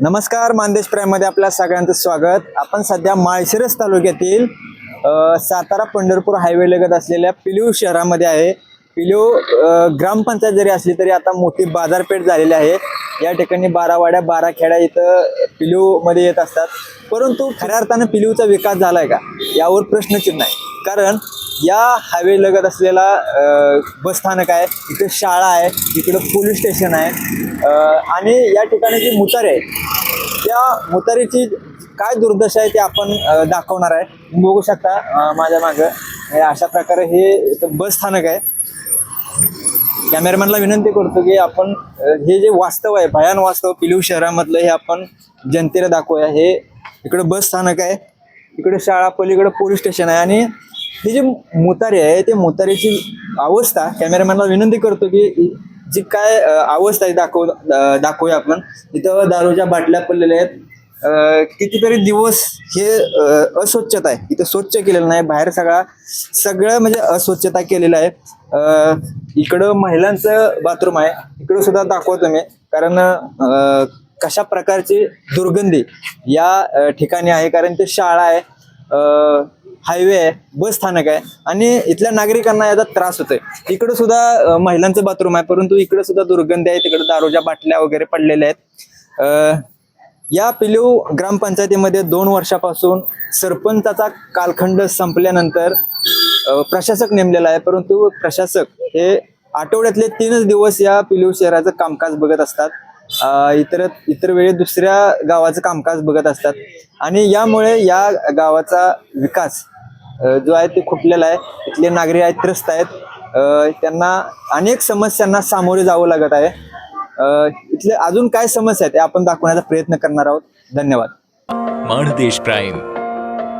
नमस्कार मानदेश प्राईममध्ये आपल्या सगळ्यांचं स्वागत. आपण सध्या माळशिरस तालुक्यातील सातारा पंढरपूर हायवे लगत असलेल्या पिलीव शहरामध्ये आहे. पिलीव ग्रामपंचायत जरी असली तरी आता मोठी बाजारपेठ झालेली आहे. या ठिकाणी बारावाड्या बारा खेड्या इथं पिलीवमध्ये येत असतात. परंतु खऱ्या अर्थानं पिलीवचा विकास झालाय का? यावर प्रश्नचिन्ह आहे. कारण या हायवे लगत असलेला बस स्थानक आहे इथं शाळा आहे इकडं पोलीस स्टेशन आहे आणि या ठिकाणी जी मुतारे आहे त्या मुतारीची काय दुर्दशा आहे ते आपण दाखवणार आहे. तुम्ही बघू शकता माझ्या मागं. अशा प्रकारे हे बस स्थानक आहे. कॅमेरामॅनला विनंती करतो की आपण हे जे वास्तव आहे भयान वास्तव पिलू शहरामधलं हे आपण जनतेला दाखवूया. हे इकडं बस स्थानक आहे इकडे शाळा पलीकडे पोलीस स्टेशन आहे आणि हे जी मुतारी आहे ते मुतारीची अवस्था कॅमेरामॅनला विनंती करतो की जी काय अवस्था आहे दाखव दाखवूया आपण. इथं दारूच्या बाटल्या पडलेल्या आहेत. कितीतरी दिवस हे अस्वच्छता आहे. इथं स्वच्छ केलेलं नाही. बाहेर सगळा सगळं म्हणजे अस्वच्छता केलेलं आहे. इकडं महिलांचं बाथरूम आहे. इकडं सुद्धा दाखवतो मी. कारण कशा प्रकारची दुर्गंधी या ठिकाणी आहे. कारण ते शाळा आहे. हायवे आहे बस स्थानक आहे आणि इथल्या नागरिकांना याचा त्रास होतोय. इकडे सुद्धा महिलांचं बाथरूम आहे परंतु इकडे सुद्धा दुर्गंधी आहे तिकडं दारूच्या बाटल्या वगैरे पडलेल्या आहेत. या पिलीव ग्रामपंचायतीमध्ये दोन वर्षापासून सरपंचाचा कालखंड संपल्यानंतर प्रशासक नेमलेला आहे परंतु प्रशासक हे आठवड्यातले तीनच दिवस या पिलीव शहराचं कामकाज बघत असतात. इतर इतर वेळी दुसऱ्या गावाचं कामकाज बघत असतात. आणि यामुळे या गावाचा विकास जो आहे ते खुटलेला आहे. इथले नागरिक आहेत त्रस्त आहेत. त्यांना अनेक समस्यांना सामोरे जावं लागत आहे. इथले अजून काय समस्या आहेत ते आपण दाखवण्याचा प्रयत्न करणार आहोत. धन्यवाद. माणदेश प्राईम.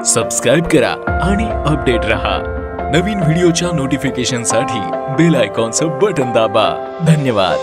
सबस्क्राईब करा आणि अपडेट रहा. नवीन व्हिडिओच्या नोटिफिकेशनसाठी बेल आयकॉनचं बटन दाबा. धन्यवाद.